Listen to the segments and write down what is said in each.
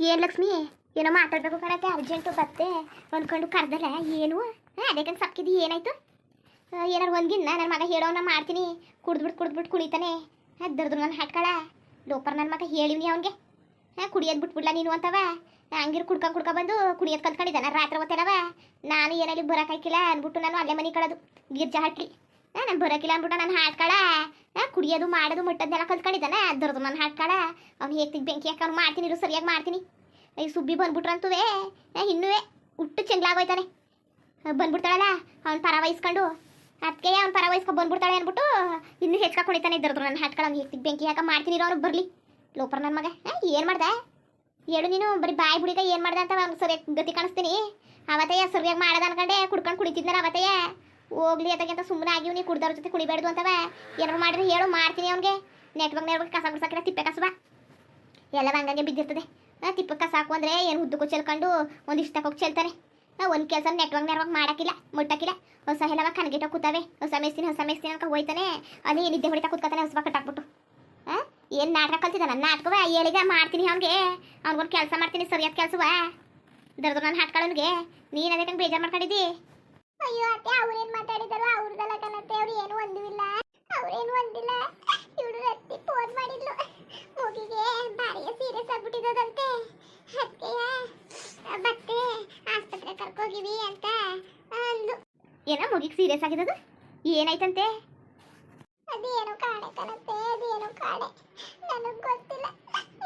ಏನ್ ಲಕ್ಷ್ಮಿ? ಏನೋ ಮಾತಾಡ್ಬೇಕು ಕಣಕ್ಕೆ? ಅರ್ಜೆಂಟು ಬತ್ತೆ. ಅಂದ್ಕೊಂಡು ಕರ್ದಲ್ಲ? ಏನು? ಅದಕ್ಕೆ ಸಕ್ಕಿದಿ ಏನಾಯ್ತು? ಏನಾರು ಒಂದಿನ ನನ್ನ ಮಗ ಹೇಳೋನ ಮಾಡ್ತೀನಿ. ಕುಡ್ದ್ಬಿಟ್ಟು ಕುಡ್ದ್ಬಿಟ್ಟು ಕುಡಿತಾನೆ ದರ್ದು ನನ್ನ ಹಾಟ್ಕಳ. ಲೋಪರ್ ನನ್ನ ಮಗ ಹೇಳಿವ್ನಿ ಅವನಿಗೆ. ಹಾಂ, ಕುಡಿಯೋದು ಬಿಟ್ಬಿಡ್ಲ ನೀನು ಅಂತವ? ಹಂಗಿರು ಕುಡ್ಕೊಂಡು ಕುಡ್ಕೊ ಬಂದು ಕುಡಿಯೋದು ಕಲ್ತ್ಕೊಂಡಿದ್ದಾನ. ರಾತ್ರಿ ಹೊತ್ತೇನವ? ನಾನು ಏನಲ್ಲಿ ಬರೋಕಾಯ್ಕಿಲ್ಲ ಅಂದ್ಬಿಟ್ಟು ನಾನು ಅಲ್ಲೇ ಮನೆ ಕಳೋದು. ಗಿರ್ಜಾ ಹಟ್ಲಿ. ನಾನು ಬರೋಕಿಲ್ಲ ಅಂದ್ಬಿಟ್ಟು ನಾನು ಹಾಟ್ಕಳ ಕುಡಿಯೋದು, ಮಾಡೋದು, ಮುಟ್ಟೋದನ್ನೆಲ್ಲ ಕಲ್ತ್ಕೊಂಡಿದ್ದಾನೆ. ಅದರದು ನಾನು ಹಾಟ್ಕಳ ಅವ್ನು ಹೇಗೆ ಬೆಂಕಿ ಹಾಕಿ ಅವ್ನು ಮಾಡ್ತೀನಿ ಇರು, ಸರಿಯಾಗಿ ಮಾಡ್ತೀನಿ. ಈ ಸುಬ್ಬಿ ಬಂದ್ಬಿಟ್ರಂತುವೆ. ಇನ್ನೂ ಹುಟ್ಟು ಚೆಂಗ್ಲಾಗೋಯ್ತಾನೆ ಬಂದ್ಬಿಡ್ತಾಳಲ್ಲ, ಅವ್ನು ಪರ ವಹಿಸ್ಕೊಂಡು. ಅದಕ್ಕೆ ಅವ್ನು ಪರ ವಹಿಸ್ಕೊಂಡು ಬಂದ್ಬಿಡ್ತಾಳೆ ಅಂದ್ಬಿಟ್ಟು ಇನ್ನೂ ಹೆಚ್ಚು ಕುಣಿತಾನೆ ಇದ್ರದ್ದು ನಾನು ಹಾಟ್ಗಳು ಅವ್ನು ಹೇಗೆ ಬೆಂಕಿ ಹಾಕ, ಮಾಡ್ತೀನಿ ಇರೋ ಅವ್ರು ಬರಲಿ. ಲೋಪರ್ ನನ್ನ ಮಗ. ಏನು ಮಾಡ್ದೆ? ಹೇಳು ನೀನು, ಬರೀ ಬಾಯಿ ಬುಡಿಗ ಏನು ಮಾಡ್ದೆ ಅಂತ ಅವ್ನು ಸರಿಯಾಗಿ ಗತಿ ಕಾಣಿಸ್ತೀನಿ. ಅವತ್ತಯ್ಯ ಸರಿಯಾಗಿ ಮಾಡೋದು ಅನ್ಕೊಂಡೆ, ಕುಡ್ಕೊಂಡು ಕುಡಿತಿದ್ನಲ್ಲ ಅವತ್ತಯ್ಯ ಹೋಗ್ಲಿ ಅದಕ್ಕೆ ಅಂತ ಸುಮ್ಮನೆ ಆಗಿವ್ ನೀ ಕುಡ್ದವ್ರ ಜೊತೆ ಕುಡಿಬೇಡ್ದು ಅಂತವ. ಏನಾರು ಮಾಡಿದ್ರೆ ಹೇಳು, ಮಾಡ್ತೀನಿ ಅವ್ನಿಗೆ. ನೆಟ್ವರ್ಕ್ ನೆಟ್ವರ್ಕ್ ಕಸ ಗುಡ್ಸಕ್ಕಿಲ್ಲ ತಿಪ್ಪೆ ಕಸವ. ಎಲ್ಲ ಹಂಗಂಗೆ ಬಿದ್ದಿರ್ತದೆ. ತಿಪ್ಪೆ ಕಸ ಹಾಕು ಅಂದರೆ ಏನು ಉದ್ದಕ್ಕೂ ಚೆಲ್ಕೊಂಡು ಒಂದು ಇಷ್ಟ ಹೋಗಿ ಚೆಲ್ತಾರೆ. ಒಂದು ಕೆಲಸ ನೆಟ್ವರ್ಕ್ ನೆಟ್ವರ್ಕ್ ಮಾಡಕ್ಕಿಲ್ಲ ಮುಟ್ಟಕ್ಕಿಲ್ಲ ಹೊಸ ಎಲ್ಲವ ಕನಗಿಟ್ಟ ಕೂತಾವೆ. ಹೊಸ ಮೇಸ್ತೀನಿ ಹೊಸ ಮೇಸ್ತೀನಿ ಅಂತ ಹೋಯ್ತಾನೆ. ಅಲ್ಲಿ ನಿದ್ದೆ ಹೊಡಿತಾ ಕೂತ್ಕೊತಾನೆ ಹೊಸ ಕಟ್ಟಾಕ್ಬಿಟ್ಟು ಆ ಏನು ನಾಟಕ ಕಲ್ತಿದ್ದಾನ? ನಾಟಕವ? ಹೇಳಿಗ ಮಾಡ್ತೀನಿ ಅವ್ನಿಗೆ. ಅವ್ನಿಗೊಂದು ಕೆಲಸ ಮಾಡ್ತೀನಿ, ಸರಿಯಾದ ಕೆಲಸವ. ದರ್ದ್ರ ನಾನು ಹಾಟ್ಕೊಳ್ಳೋನಿಗೆ ನೀನು ಅದಕ್ಕೆ ಬೇಜಾರು ಮಾಡ್ಕೊಂಡಿದ್ದಿ? ಅಯ್ಯೋ ಅತ್ತೆ ಅವ್ರೇನು ಮಾತಾಡಿದಾರೋ ಅವ್ರದಲ್ಲ ಕಣತ್ತೆ ಅವ್ರು ಏನು ಒಂದಿಲ್ಲ. ಅವ್ರೇನು ಒಂದಿಲ್ಲ. ಇವಳು ರತ್ತಿ ಫೋನ್ ಮಾಡಿದ್ಲು. ಮೂಗಿಗೆ ಭಾರಿ ಸೀರಿಯಸ್ ಆಗ್ಬಿಟ್ಟಿರೋದಂತೆ ಅದಕ್ಕೆ ಮತ್ತೆ ಆಸ್ಪತ್ರೆ ಕರ್ಕೋಗಿವಿ ಅಂತ ಅಂದ್ಲು. ಏನೋ ಮುಗಿಗೆ ಸೀರಿಯಸ್ ಆಗಿರೋದು ಏನಾಯ್ತಂತೆ? ಅದೇನೋ ಕಾಣೆ ಕಣತ್ತೆ ಅದೇನೋ ಕಾಣೆ. ನನಗೆ ಗೊತ್ತಿಲ್ಲ.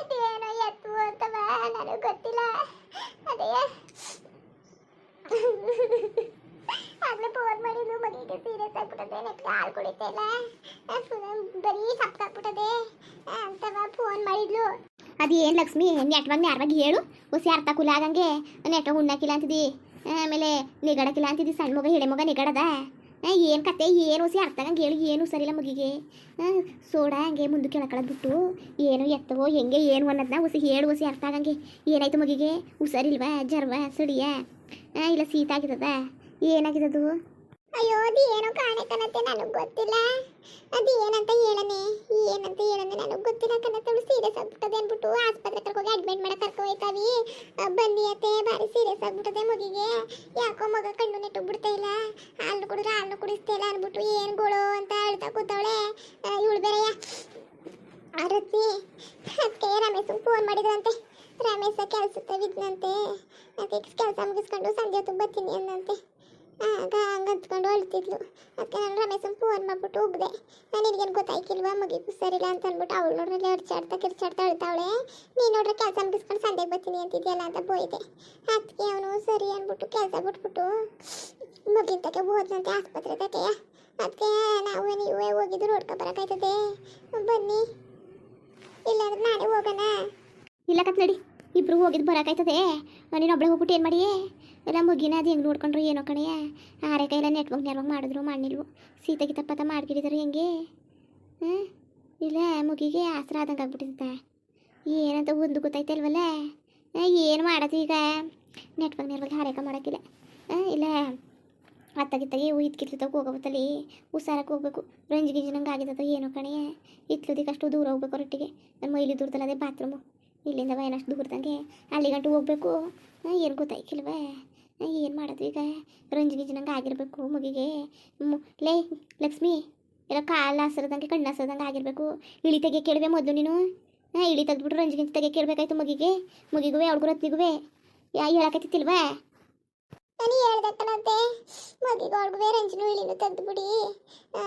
ಇದೇನೋ ಎತ್ತು ಅಂತವ ನನಗೆ ಗೊತ್ತಿಲ್ಲ. ಅದೇ ಆಗ್ಲೇ ಫೋನ್ ಮಾಡಿದ್ಲು ಮಗಿಗೆ ಸೀರಿಯಸ್ ಆಗ್ಬಿಟ್ಟದೆ ನೆಕ್ಸ್ಟ್ ಹಾಲು ಕುಡಿತಾ ಇಲ್ಲ ಬರೀ ಸಪ್ಕಾಗ್ಬಿಟ್ಟದೆ ಅಂತವ ಫೋನ್ ಮಾಡಿದ್ಲು ಅದೇನು ಲಕ್ಷ್ಮಿ ನೆಟ್ವಾಗ ಯಾರವಾಗ ಹೇಳು? ಹೊಸ ಅರ್ಥ ಕುಲ ಆಗಂಗೆ ನೆಟ್ವಾಗ ಉಣ್ಣಾಕಿಲ್ಲ ಅಂತಿದ್ದಿ ಆಮೇಲೆ ನಿಗಡಕಿಲ್ಲ ಅಂತಿದ್ದಿ ಸಣ್ಣ ಮಗ, ಹಿಳೆ ಮಗ ನಿಗಡದ. ಏನು ಕತೆ, ಏನು ಹೊಸಿ ಅರ್ಥ ಆಗಂಗೆ ಹೇಳು, ಏನು ಸರಿಲ್ಲ ಮಗಿಗೆ. ಸೋಡಾ ಹಂಗೆ ಮುಂದೆ ಕೆಳಕಳದ್ ಬಿಟ್ಟು, ಏನು ಎತ್ತವೋ, ಹೆಂಗೆ ಏನು ಅನ್ನೋದನ್ನ ಹೊಸಿ ಹೇಳು ಹೊಸಿ ಅರ್ಥ ಆಗಂಗೆ. ಏನಾಯ್ತು ಮಗಿಗೆ? ಹುಷಾರಿಲ್ವಾ, ಜರ್ವ, ಸಡಿಯ? ಇಲ್ಲ ಶೀತ ಆಗಿದದ ಏನಾಗಿದದು ಅಯ್ಯೋ, ಅದು ಏನೋ ಕಾಣೆ ನನಗೆ ಗೊತ್ತಿಲ್ಲ. ಅದು ಏನಂತ ಹೇಳನೆ? ಏನಂತ ಹೇಳನೆ ನನಗೆ ಗೊತ್ತಿಲ್ಲ ಕಣತೆ ಅವಳು ಸೀರಿಯಸ್ ಆಗ್ಬಿಟ್ಟದೆ ಅಂದ್ಬಿಟ್ಟು ಆಸ್ಪತ್ರೆ ಕರ್ಕೋಗಿ ಅಡ್ಮಿಟ್ ಮಾಡಕ್ಕೆ ಕರ್ಕೊ ಹೋಯ್ತಾವಿ. ಬಂದಿಯತ್ತೆ ಭಾರಿ ಸೀರಿಯಸ್ ಆಗ್ಬಿಟ್ಟದೆ ಮಗಿಗೆ. ಯಾಕೋ ಮಗ ಕಣ್ಣು ನೆಟ್ಟು ಬಿಡ್ತಾ ಇಲ್ಲ. ಹಾಲು ಕುಡಿದ್ರೆ ಹಾಲು ಕುಡಿಸ್ತಾ ಇಲ್ಲ ಅಂದ್ಬಿಟ್ಟು ಏನು ಗೋಳು ಅಂತ ಹೇಳ್ತಾ ಕೂತವಳೆ. ಇವಳು ಬೇರೆಯ? ಆರತಿ ಅದಕ್ಕೆ ರಮೇಶ್ ಫೋನ್ ಮಾಡಿದ್ರಂತೆ. ರಮೇಶ ಕೆಲಸ ತೆಗಿದ್ನಂತೆ ಅದಕ್ಕೆ ಕೆಲಸ ಮುಗಿಸ್ಕೊಂಡು ಸಂಜೆ ಹೊತ್ತು ಬರ್ತೀನಿ ಅಂದಂತೆ ಆಗ ಹಂಗಂತ್ಕೊಂಡು ಅಳ್ತಿದ್ಲು ಅದಕ್ಕೆ ನಾನು ರಮೇಶನ್ ಫೋನ್ ಮಾಡ್ಬಿಟ್ಟು ಹೋಗ್ದೆ ನಾನು ನಿನಗೇನು ಗೊತ್ತಾಯ್ಕಿಲ್ವಾ ಮಗಿಗೂ? ಸರಿಲ್ಲ ಅಂತ ಅಂದ್ಬಿಟ್ಟು ಅವಳು ನೋಡ್ರಲ್ಲಿ ಅಡ್ಚಾಡ್ತಾ ಕಿರ್ಚಾಡ್ತಾ ಅಳ್ತಾವಳೆ. ನೀನು ನೋಡ್ರೆ ಕೆಲಸ ಮುಗಿಸ್ಕೊಂಡು ಸಂಜೆಗೆ ಬರ್ತೀನಿ ಅಂತಿದ್ಯಲ್ಲ ಅಂತ ಬೋಯ್ದೆ. ಅದಕ್ಕೆ ಅವನು ಸರಿ ಅಂದ್ಬಿಟ್ಟು ಕೆಲಸ ಬಿಟ್ಬಿಟ್ಟು ಮಗಿನ ತಕ್ಕೆ ಹೋದ್ನಂತೆ ಆಸ್ಪತ್ರೆ ತಕ್ಕೆ ಅದಕ್ಕೆ ನಾವು ನೀವೇ ಹೋಗಿದ್ದು ನೋಡ್ಕೊ ಬರೋಕ್ಕಾಯ್ತದೆ ಬನ್ನಿ. ಇಲ್ಲಾಂದ್ರೆ ನಾನೇ ಹೋಗೋಣ. ಇಲ್ಲ ಕತ್ ನಡಿ ಇಬ್ರು ಹೋಗಿದ್ದು ಬರೋಕ್ಕಾಯ್ತದೆ ನೀನು ಒಬ್ಳೆ ಹೋಗ್ಬಿಟ್ಟು ಏನು ಮಾಡಿ ಎಲ್ಲ ಮುಗಿನ ಅದು ಹೆಂಗೆ ನೋಡ್ಕೊಂಡ್ರು ಏನೋ ಕಣೆಯ ಆರೆ ಕೈಲ ನೆಟ್ವರ್ಕ್ ನೆಟ್ವರ್ಕ್ ಮಾಡಿದ್ರು ಮಾಡಿಲ್ವು ಸೀತೆ ತಪ್ಪತ್ತ ಮಾಡ್ಕಿಡಿದ್ರು ಹೆಂಗೆ? ಇಲ್ಲ, ಮುಗಿಗೆ ಆಸರ ಆದಂಗೆ ಆಗ್ಬಿಟ್ಟಿದ್ದ. ಏನಂತ ಒಂದು ಗೊತ್ತಾಯ್ತಲ್ವಲ್ಲ ಏನು ಮಾಡೋದು ಈಗ? ನೆಟ್ವರ್ಕ್ ನೆಟ್ವರ್ಕ್ ಹಾರೈಕೆ ಮಾಡೋಕ್ಕಿಲ್ಲ. ಇಲ್ಲ, ಅತ್ತಾಗಿತ್ತಾಗಿ ಇದ್ಕಿತ್ಲದಾಗ ಹೋಗೋಬತ್ತಲ್ಲಿ ಹುಷಾರಕ್ಕೆ ಹೋಗ್ಬೇಕು. ರಂಜ್ ಗಿಂಜ್ ನಂಗೆ ಆಗಿದ್ದೋ ಏನೋ ಕಣೆ? ಇತ್ಲದಿಕ್ಕೆ ಅಷ್ಟು ದೂರ ಹೋಗ್ಬೇಕು ಹೊರಟಿಗೆ. ನನ್ನ ಮೈಲಿ ದೂರದಲ್ಲ ಅದೇ ಬಾತ್ರೂಮು ಇಲ್ಲಿಂದ ಏನಷ್ಟು ದೂರದಂಗೆ? ಅಲ್ಲಿಗಂಟು ಹೋಗ್ಬೇಕು. ಏನು ಗೊತ್ತಾಯ್ಕಿಲ್ವ? ಏನು ಮಾಡೋದು ಈಗ? ರಂಜು ಗಿಂಜನಂಗೆ ಆಗಿರಬೇಕು ಮಗಿಗೆ. ಲೇ, ಲಕ್ಷ್ಮಿ, ಎಲ್ಲ ಕಾಲು ಹಸರದಂಗೆ, ಕಣ್ಣು ಹಸರದಂಗೆ ಆಗಿರಬೇಕು. ಇಳಿ ತೆಗೆ ಕೇಳಿವೆ ಮೊದಲು ನೀನು? ಹಾಂ, ಇಳಿ ತೆಗೆದ್ಬಿಟ್ಟು ರಂಜು ಗಿಂಜ್ ತೆಗೆ ಕೇಳಬೇಕಾಯ್ತು ಮಗಿಗೆ. ಮಗಿಗುವೆ, ಅವಳಿಗೂ ರತ್ನಿಗುವೆ ಯಾ ಹೇಳಕತ್ತಿಲ್ವಾ ನಾನು ಹೇಳ್ದಕ್ಕನಂತೆ ಮಗಿಗೆ ಅವಳಿಗೂ ರಂಜನು, ಇಳಿನು ತೆಗೆದ್ಬಿಡಿ.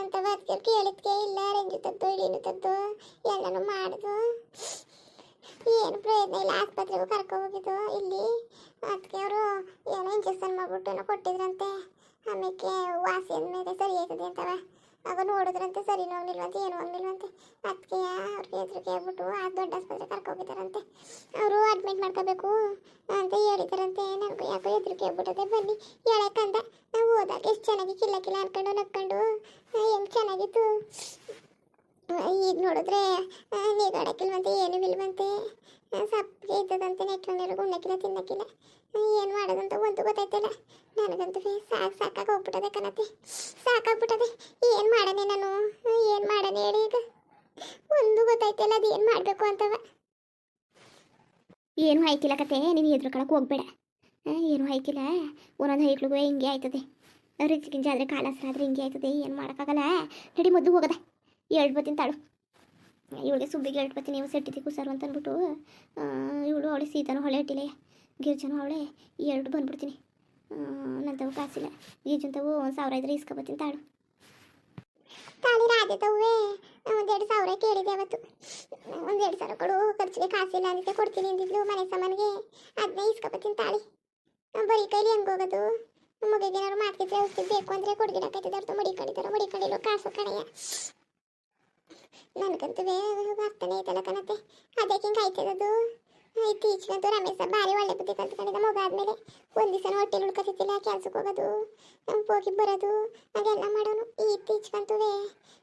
ಅಂತ ಅದಕ್ಕೆ ಕೇಳಿದ್ಕೆ ಇಲ್ಲ, ರಂಜು ತದ್ದು ಇಳಿನು ತದ್ದು ಎಲ್ಲನೂ ಮಾಡಿದು. ಏನು ಪ್ರಯೋಜನ ಇಲ್ಲ, ಆಸ್ಪತ್ರೆಗೂ ಕರ್ಕೊ ಹೋಗಿದ್ದು, ಇಲ್ಲಿ. ಅದಕ್ಕೆ ಅವರು ಏನೋ ಇಂಜೆಕ್ಷನ್ ಮಾಡ್ಬಿಟ್ಟು ಕೊಟ್ಟಿದ್ರಂತೆ. ಆಮೇಲೆ ವಾಸಿ ಅಂದಮೇಲೆ ಸರಿ ಆಯ್ತದೆ ಅಂತವ. ಆಗ ನೋಡಿದ್ರಂತೆ ಸರಿ ಹೋಗ್ಲಿಲ್ವಂತೆ ಏನು ಹೋಗ್ಲಿಲ್ವಂತೆ ಅದಕ್ಕೆ ಅವ್ರಿಗೆ ಹೆದರಿಕೆ ಕೇಳ್ಬಿಟ್ಟು ಆ ದೊಡ್ಡ ಆಸ್ಪತ್ರೆ ಕರ್ಕೋಗಿದ್ದಾರಂತೆ ಅವರು ಅಡ್ಮಿಟ್ ಮಾಡ್ಕೋಬೇಕು ಅಂತ ಹೇಳಿದಾರಂತೆ. ನನಗೂ ಯಾಕೋ ಹೆದರಿಕೆ ಆಗ್ಬಿಟ್ಟದೆ, ಬನ್ನಿ ಹೇಳಕ್ಕಂದ ನಾವು ಹೋದಾಗ ಎಷ್ಟು ಚೆನ್ನಾಗಿ ಕಿಲ್ಲ ಕಿಲ್ಲ ಅನ್ಕೊಂಡು ನಕ್ಕೊಂಡು, ಏನು ಚೆನ್ನಾಗಿತ್ತು? ಈಗ ನೋಡಿದ್ರೆ ನೀಗಾಡಕ್ಕಿಲ್ವಂತೆ ಏನೂ ಇಲ್ವಂತೆ. ಸಪ್ಗೆ ಇದ್ದದಂತೆ ನೆಟ್ಕೊಂಡಿರೋ ಉಣ್ಣಕ್ಕಿಲ್ಲ ತಿನ್ನಕ್ಕಿಲ್ಲ ಏನು ಮಾಡೋದಂತ ಒಂದು ಗೊತ್ತಾಯ್ತಲ್ಲ. ನನಗಂತೂ ಸಾಕು ಸಾಕಾಗಿ ಹೋಗ್ಬಿಟ್ಟದೆ ಕಣತೆ. ಸಾಕಾಗ್ಬಿಟ್ಟದೆ. ಏನು ಮಾಡನೆ ನಾನು? ಏನು ಮಾಡನೆ ಹೇಳಿ ಈಗ? ಒಂದು ಗೊತ್ತಾಯ್ತಲ್ಲ, ಅದು ಏನು ಮಾಡಬೇಕು ಅಂತವ. ಏನು ಹಾಯ್ಕಿಲ್ಲ ಕತೆ, ನೀನು ಎದ್ರುಕೊಳಕ್ಕೆ ಹೋಗ್ಬೇಡ. ಏನು ಹಾಯ್ಕಿಲ್ಲ ಒಂದೊಂದು ಹೈಕ್ಳಿಗೂ ಹಿಂಗೆ ಆಯ್ತದೆ. ರಿಚ್ ಗಿಂಜ ಆದರೆ ಕಾಲಸ್ರಾದ್ರೆ ಹಿಂಗೆ ಆಯ್ತದೆ. ಏನು ಮಾಡೋಕ್ಕಾಗಲ್ಲ. ನಡಿ ಮದ್ದು ಹೋಗದ. ಎರಡು ಬತ್ತಿನ ತಾಳು. ಇವಳಿಗೆ ಸುಬ್ಬಿಗೆ ಎರಡು ಬತ್ತೀನಿ ನೀವು ಸೆಟ್ಟಿತಿ ಕುಸಾರು ಅಂತ ಅಂದ್ಬಿಟ್ಟು ಇವಳು ಅವಳೆ ಸೀತಾನು ಹೊಳೆ ಇಟ್ಟಿಲ್ಲ ಗಿರ್ಜನು ಅವಳೆ ಎರಡು ಬಂದ್ಬಿಡ್ತೀನಿ. ನಂತವು ಕಾಸಿಲ್ಲ. ಗಿರ್ಜಂತವು ಒಂದು ಸಾವಿರ ಇದ್ರೆ ಇಸ್ಕೊಬತ್ತೀನಿ ತಾಳು. ತಾಳಿ ರಾಜೆ ತವೇ ಒಂದೆರಡು ಸಾವಿರ ಕೇಳಿದೆ ಅವತ್ತು. ಒಂದೆರಡು ಸಾವಿರ ಕೊಡು, ಖರ್ಚಿಗೆ ಕಾಸಿಲ್ಲ, ಅದಕ್ಕೆ ಕೊಡ್ತೀನಿ ಅಂದಿದ್ಲು ಮನೆ ಸಾಮಾನಿಗೆ. ಅದನ್ನೇ ಇಸ್ಕೊಬತ್ತೀನಿ ತಾಳಿ. ಬರೀ ಕೈಲಿ ಹೆಂಗೆ ಹೋಗೋದು? ಮಗಿಗೆ ಏನಾದ್ರು ಮಾತಿದ್ರೆ ಔಷಧಿ ಬೇಕು ಅಂದರೆ ಮಡಿ ಅರ್ಥ ಮಡಿ ಮಡಿಕೊಂಡಿಲ್ಲೋ ಕಾಸು ಕಡೆಯ ನನಗಂತೂ ಅರ್ಥನೇ ಐತಲ್ಲ ಕಣತೆ. ಅದಕ್ಕೆ ಹಿಂಗೆ ಆಯ್ತದದು. ಇತ್ತೀಚೆಗಂತೂ ರಮೇಶ ಭಾರಿ ಒಳ್ಳೆ ಬುದ್ಧಿ ಕಲ್ತ್ಕೊಂಡಿದ್ದ ಮಗ ಆದ್ಮೇಲೆ. ಒಂದು ದಿವಸ ಹೊಟ್ಟೆಲಿ ಹುಡ್ಕೋತಿದ್ದಿಲ್ಲ ಕೆಲ್ಸಕ್ಕೆ ಹೋಗೋದು. ಹೋಗಿ ಬರೋದು. ಅದೆಲ್ಲ ಮಾಡೋನು. ಈ ಇತ್ತೀಚೆಗಂತೂ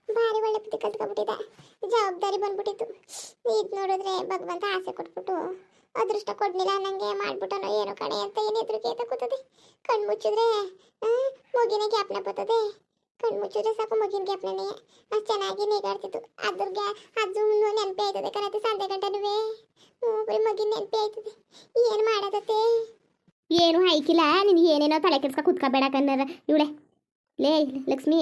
ಭಾರಿ ಒಳ್ಳೆ ಬುದ್ಧಿ ಕಲ್ತ್ಕೊಂಡ್ಬಿಟ್ಟಿದ್ದ ಜವಾಬ್ದಾರಿ ಬಂದ್ಬಿಟ್ಟಿತ್ತು. ಇದು ನೋಡಿದ್ರೆ ಭಗವಂತ ಆಸೆ ಕೊಟ್ಬಿಟ್ಟು ಅದೃಷ್ಟ ಕೊಡ್ಲಿಲ್ಲ. ನಂಗೆ ಮಾಡ್ಬಿಟ್ಟನೋ ಏನೋ ಕಣೆ ಅಂತ ಏನು ಕೇತ ಕೂತದೆ. ಕಣ್ಣು ಮುಚ್ಚಿದ್ರೆ ಮುಗಿನ ಜ್ಞಾಪನ ಬರ್ತದೆ. ಕಣ್ಣು ಮುಚ್ಚಿದ್ರೆ ಸಾಕು ಮಗಿನ ಗ್ಯಾಪ್ನೇ ಅಷ್ಟು ಚೆನ್ನಾಗಿ ನೀಗಾಡ್ತಿತ್ತು ಅದ್ರಿಗೆ ಅದು ನೆನಪೇ ಆಯ್ತದೆ ಕಣತೆ ಸಂಜೆ ಗಂಟನುವೆ. ಒಬ್ಬರು ಮಗಿನ ನೆನಪೇ ಆಯ್ತದೆ. ಏನು ಮಾಡೋದತ್ತೆ ಏನು ಹಾಯ್ಕಿಲ್ಲ ನಿನಗೆ ಏನೇನೋ ತಲೆ ಕೆಡ್ಸ್ಕೊ ಕುತ್ಕೋಬೇಡ ಕನ್ನರ ಇವಳೆ, ಲೇ ಲಕ್ಷ್ಮಿ,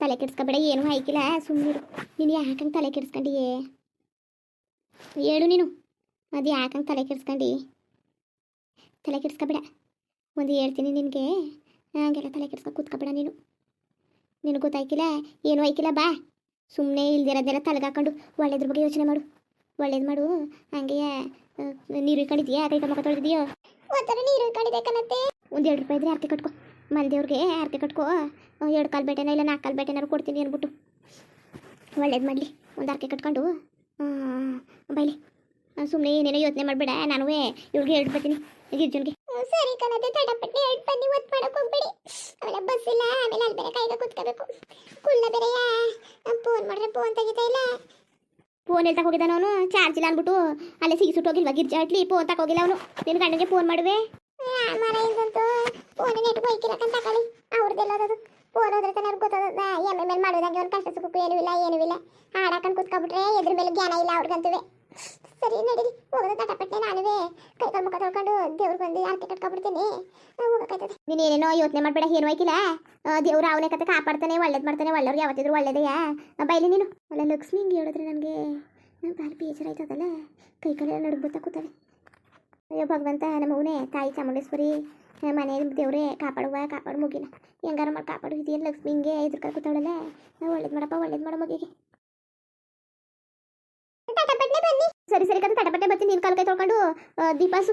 ತಲೆ ಕೆಡ್ಸ್ಕೊಬೇಡ, ಏನು ಹಾಯ್ಕಿಲ್ಲ ಸುಮ್ಮನಿರು ನೀನು ಯಾಕಂಗೆ ತಲೆ ಕೆಡ್ಸ್ಕೊಂಡಿಯೇ ಹೇಳು ನೀನು. ಅದು ಯಾಕಂಗೆ ತಲೆ ಕೆಡ್ಸ್ಕೊಂಡು? ತಲೆ ಕೆಡ್ಸ್ಕೊಬೇಡ. ಒಂದು ಹೇಳ್ತೀನಿ ನಿನಗೆ. ಹಂಗೆಲ್ಲ ತಲೆ ಕೆಡ್ಸ್ಕೊ ಕೂತ್ಕೊಬೇಡ ನೀನು. ನಿನಗೆ ಗೊತ್ತಾಯ್ಕಿಲ್ಲ? ಏನು ಆಯ್ಕಿಲ್ಲ ಬಾ. ಸುಮ್ಮನೆ ಇಲ್ದಿರೋದೆಲ್ಲ ತಲೆಗಾಕೊಂಡು ಒಳ್ಳೇದ್ರ ಬಗ್ಗೆ ಯೋಚನೆ ಮಾಡು. ಒಳ್ಳೇದು ಮಾಡು. ಹಂಗೆ ನೀರು ಇಟ್ಕೊಂಡಿದ್ಯಾ ಕೈ ಮುಖ ತೊಳೆದಿದ್ಯೋ? ಒಂಥರ ನೀರು ಇಟ್ಕೊಂಡಿದ್ದೆ ಕಣತ್ತೆ. ಒಂದು ಎರಡು ರೂಪಾಯಿ ಇದ್ರೆ ಅರ್ಕೆ ಕಟ್ಕೊ. ಮಲ್ದೇವ್ರಿಗೆ ಅರ್ಕೆ ಕಟ್ಕೊ. ಎರಡು ಕಾಲು ಬೇಟೆನ ಇಲ್ಲ ನಾಲ್ಕು ಕಾಲು ಬೇಟೆನಾರು ಕೊಡ್ತೀನಿ ಅಂದ್ಬಿಟ್ಟು ಒಳ್ಳೇದು ಮಾಡಲಿ. ಒಂದು ಅರ್ಕೆ ಕಟ್ಕೊಂಡು. ಬೈಲಿ. ಸುಮ್ಮನೆ ಏನೇನೋ ಯೋಚನೆ ಮಾಡಬೇಡ. ನಾನು ಇವ್ರಿಗೆ ಹೇಳ್ಬಿಡ್ತೀನಿ. ಗಿರ್ಜನ್ಗೆ. ಸರಿ ಕಣದ ತಡಪಟ್ಟೆ ಎರಡು ಬನ್ನಿ, ಒತ್ತು ಮಾಡಕ್ ಹೋಗ್ಬೇಡಿ. ಅವಳ ಬಸ್ ಇಲ್ಲ, ಆಮೇಲೆ ಅಲ್ಲಿ ಬೇರೆ ಕೈಗೆ ಕುತ್ಕೋಬೇಕು. ಕುಳ್ಳ ಬೇರೆಯ? ಫೋನ್ ಮಾಡ್ರೆ ಫೋನ್ ತೆಗಿತಾ ಇಲ್ಲ. ಫೋನ್ ಎಲ್ಲಿ ತಗೋಗಿದ್ದಾನ ಅವನು? ಚಾರ್ಜ್ ಇಲ್ಲ ಅಂದ್ಬಿಟ್ಟು ಅಲ್ಲೇ ಸಿಗಿ ಸುಟ್ಟೋಗಿಲ್ವಾ ಗಿರ್ಜ ಇಟ್ಲಿ ಫೋನ್ ತಗೋಗಿಲ್ಲ ಅವನು. ನಿನ್ನ ಗಂಡನಿಗೆ ಫೋನ್ ಮಾಡುವೆ? ಮರ ಅಂತ ಫೋನ್ ನೆಟ್ ಬೈಕಿರಕಂತ ತಗೊಳ್ಳಿ ಅವ್ರದ್ದೆಲ್ಲ ಅದು ಫೋನ್ ಹೋದ್ರೆ ತಾನೆ ಅವ್ರಿಗೆ ಗೊತ್ತಾದ ಎಂ ಎಂ ಎಲ್ ಮಾಡೋದಂಗೆ ಅವ್ನು ಕಷ್ಟ ಸುಖಕ್ಕೂ ಏನೂ ಇಲ್ಲ ಏನೂ ಇಲ್ಲ. ಹಾಡಾಕೊಂಡು ಕೂತ್ಕೊಬಿಟ್ರೆ ಎದ್ರ ಮೇಲೆ ಜ್ಞಾನ ಇಲ್ಲ ಅವ್ರಿಗಂತುವೆ. ಸರಿ ನಡೀರಿ ಕೈ ದೇವ್ರು ಬಂದು ಆರ್ಕೆ ಕಟ್ಕೊಬಿಡ್ತೀನಿ ಹೋಗಕ್ಕಾಯ್ತದೆ ನೀನು ಏನೇನೋ ಯೋಚನೆ ಮಾಡಬೇಡ ಏನು ಹೋಯ್ಕಿಲ್ಲ? ದೇವ್ರು ಅವನೇ ಕತೆ ಕಾಪಾಡ್ತಾನೆ ಒಳ್ಳೇದು ಮಾಡ್ತಾನೆ ಒಳ್ಳೆಯವ್ರಿಗೆ ಯಾವತ್ತಿದ್ರು ಒಳ್ಳೇದೆಯಾ ಬೈಲಿ ನೀನು. ಅಲ್ಲ ಲಕ್ಷ್ಮಿ ಹಿಂಗೆ ಹೇಳಿದ್ರೆ ನನಗೆ ಭಾರಿ ಬೇಜಾರಾಯ್ತದಲ್ಲ? ಕೈ ಕಾಲೆಲ್ಲ ನಡುಗ್ ಬತ್ತಾ ಕೂತವೆ. ಅಯ್ಯೋ ಭಗವಂತ ನಮ್ಮ ಅವನೇ ತಾಯಿ ಚಾಮುಂಡೇಶ್ವರಿ ಮನೆ ದೇವ್ರೇ ಕಾಪಾಡುವ ಕಾಪಾಡು ಮುಗಿನ. ಹೆಂಗಾರ ಮಾಡಿ ಕಾಪಾಡು ಇದೆಯಲ್ಲ ಲಕ್ಷ್ಮಿ ಹಿಂಗೆ ಇದ್ರ ಕೈ ಕೂತಾವಳಲ್ಲ ಒಳ್ಳೇದು ಮಾಡಪ್ಪ ಒಳ್ಳೇದು ಮಾಡೋ ಮಗಿಗೆ ಸರಿ ಸರಿ ಕಂತ ತಟಪಟ್ಟೆ ಬರ್ತೀನಿ ನೀನು ಕಾಲು ಕೈ ತೊಳ್ಕೊಂಡು. ದೀಪಾಸು.